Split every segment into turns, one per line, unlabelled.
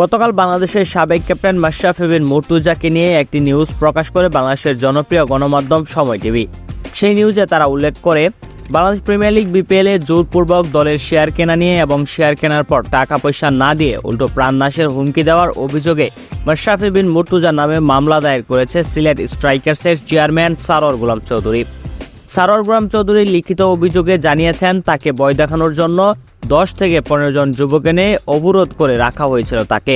গতকাল বাংলাদেশের সাবেক ক্যাপ্টেন মাশরাফি বিন মুর্তুজাকে নিয়ে একটি নিউজ প্রকাশ করে বাংলাদেশের জনপ্রিয় গণমাধ্যম সময় টিভি। সেই নিউজে তারা উল্লেখ করে, বাংলাদেশ প্রিমিয়ার লিগ বিপিএল জোরপূর্বক দলের শেয়ার কেনা নিয়ে এবং শেয়ার কেনার পর টাকা পয়সা না দিয়ে উল্টো প্রাণনাশের হুমকি দেওয়ার অভিযোগে মাশরাফি বিন মুর্তুজা নামে মামলা দায়ের করেছে সিলেট স্ট্রাইকার্সের চেয়ারম্যান সারর গোলাম চৌধুরী। সারর গোলাম চৌধুরী লিখিত অভিযোগে জানিয়েছেন, তাকে বয় দেখানোর জন্য দশ থেকে পনেরো জন যুবক এনে অবরোধ করে রাখা হয়েছিল তাকে।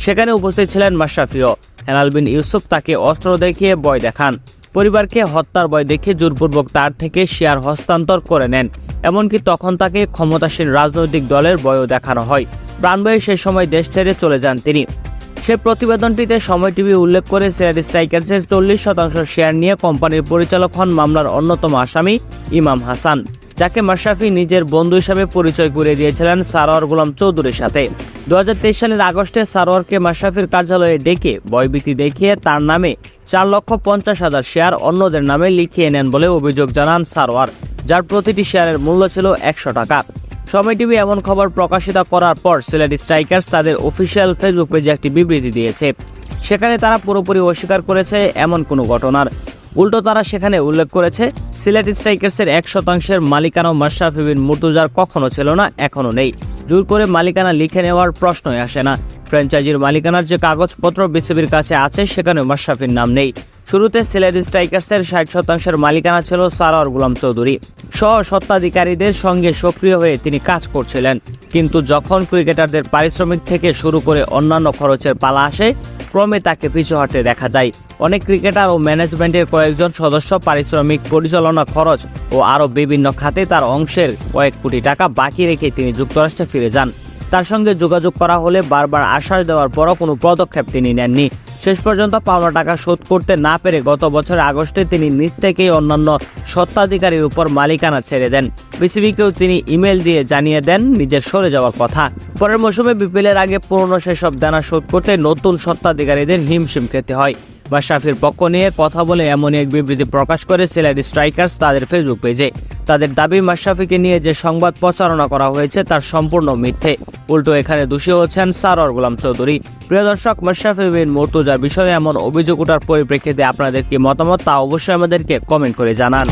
সেখানে উপস্থিত ছিলেন মাশরাফিও। হেলাল বিন ইউসুফ তাকে অস্ত্র দেখিয়ে বয় দেখান। পরিবারকে হত্যার বয় দেখে জোরপূর্বক তার থেকে শেয়ার হস্তান্তর করে নেন। এমনকি তখন তাকে ক্ষমতাসীন রাজনৈতিক দলের বয়ও দেখানো হয়। প্রাণবয়ে সে সময় দেশ ছেড়ে চলে যান তিনি। সে প্রতিবেদনটিতে সময় টিভি উল্লেখ করে সিলেট স্ট্রাইকার্সের চল্লিশ শতাংশ শেয়ার নিয়ে কোম্পানির পরিচালক হন মামলার অন্যতম আসামি ইমাম হাসান, যাকে মাশরাফি নিজের বন্ধু হিসাবে পরিচয় করে দিয়েছিলেন সারোয়ার গোলাম চৌধুরীর সাথে। দু হাজার তেইশ সালের আগস্টে সারোয়ারকে মাশরাফির কার্যালয়ে ডেকে বয়ভীতি দেখিয়ে তার নামে চার লক্ষ পঞ্চাশ হাজার শেয়ার অন্যদের নামে লিখিয়ে নেন বলে অভিযোগ জানান সারোয়ার, যার প্রতিটি শেয়ারের মূল্য ছিল একশো টাকা। সময় টিভি এমন খবর প্রকাশিত করার পর সিলেট স্ট্রাইকার্স তাদের অফিসিয়াল ফেসবুক পেজে একটি বিবৃতি দিয়েছে। সেখানে তারা পুরোপুরি অস্বীকার করেছে এমন কোনো ঘটনার। উল্টো তারা সেখানে উল্লেখ করেছে, সিলেট স্ট্রাইকার্সের এক শতাংশের মালিকানা মাশরাফি বিন মুর্তুজার কখনো ছিল না এখনও নেই। জোর করে মালিকানা লিখে নেওয়ার প্রশ্নই আসে না। ফ্র্যাঞ্চাইজির মালিকানার যে কাগজপত্র বিসিবির কাছে আছে সেখানে মাশরাফির নাম নেই। শুরুতে সিলেট স্ট্রাইকার্সের ষাট শতাংশের মালিকানা ছিল সারোয়ার গুলাম চৌধুরী। সহ সত্ত্বাধিকারীদের সঙ্গে সক্রিয় হয়ে তিনি কাজ করছিলেন। কিন্তু যখন ক্রিকেটারদের পারিশ্রমিক থেকে শুরু করে অন্যান্য খরচের পালা আসে, ক্রমে তাকে পিছু হটতে দেখা যায়। অনেক ক্রিকেটার ও ম্যানেজমেন্টের কয়েকজন সদস্য পারিশ্রমিক পরিচালনা খরচ ও আরও বিভিন্ন খাতে তার অংশের কয়েক কোটি টাকা বাকি রেখে তিনি যুক্তরাষ্ট্রে ফিরে যান। তার সঙ্গে যোগাযোগ করা হলে বারবার আশ্বাস দেওয়ার পরও কোনো পদক্ষেপ তিনি নেননি। শেষ পর্যন্ত পাওনা টাকা শোধ করতে না পেরে গত বছর আগস্টে তিনি নিজ থেকেই অন্যান্য সত্ত্বাধিকারীর উপর মালিকানা ছেড়ে দেন। বিসিবিকেও তিনি ইমেল দিয়ে জানিয়ে দেন, নিজের সরে যাওয়ার কথা। পরের মৌসুমে বিপিএলের আগে পুরনো সেসব দেনা শোধ করতে নতুন সত্ত্বাধিকারীদের হিমশিম খেতে হয়। মাশরাফির পক্ষ নিয়ে কথা বলে এমন এক বিবৃতি প্রকাশ করে সিলেট স্ট্রাইকার্স তাদের ফেসবুক পেজে। তাদের দাবি, মাশরাফিকে নিয়ে যে সংবাদ প্রচারণা করা হয়েছে তার সম্পূর্ণ মিথ্যে। উল্টো এখানে দোষী হচ্ছেন সারর গোলাম চৌধুরী। প্রিয় দর্শক, মাশরাফি বিন মর্তুজার বিষয়ে এমন অভিযোগ ওঠার পরিপ্রেক্ষিতে আপনাদের কি মতামত তা অবশ্যই আমাদেরকে কমেন্ট করে জানান।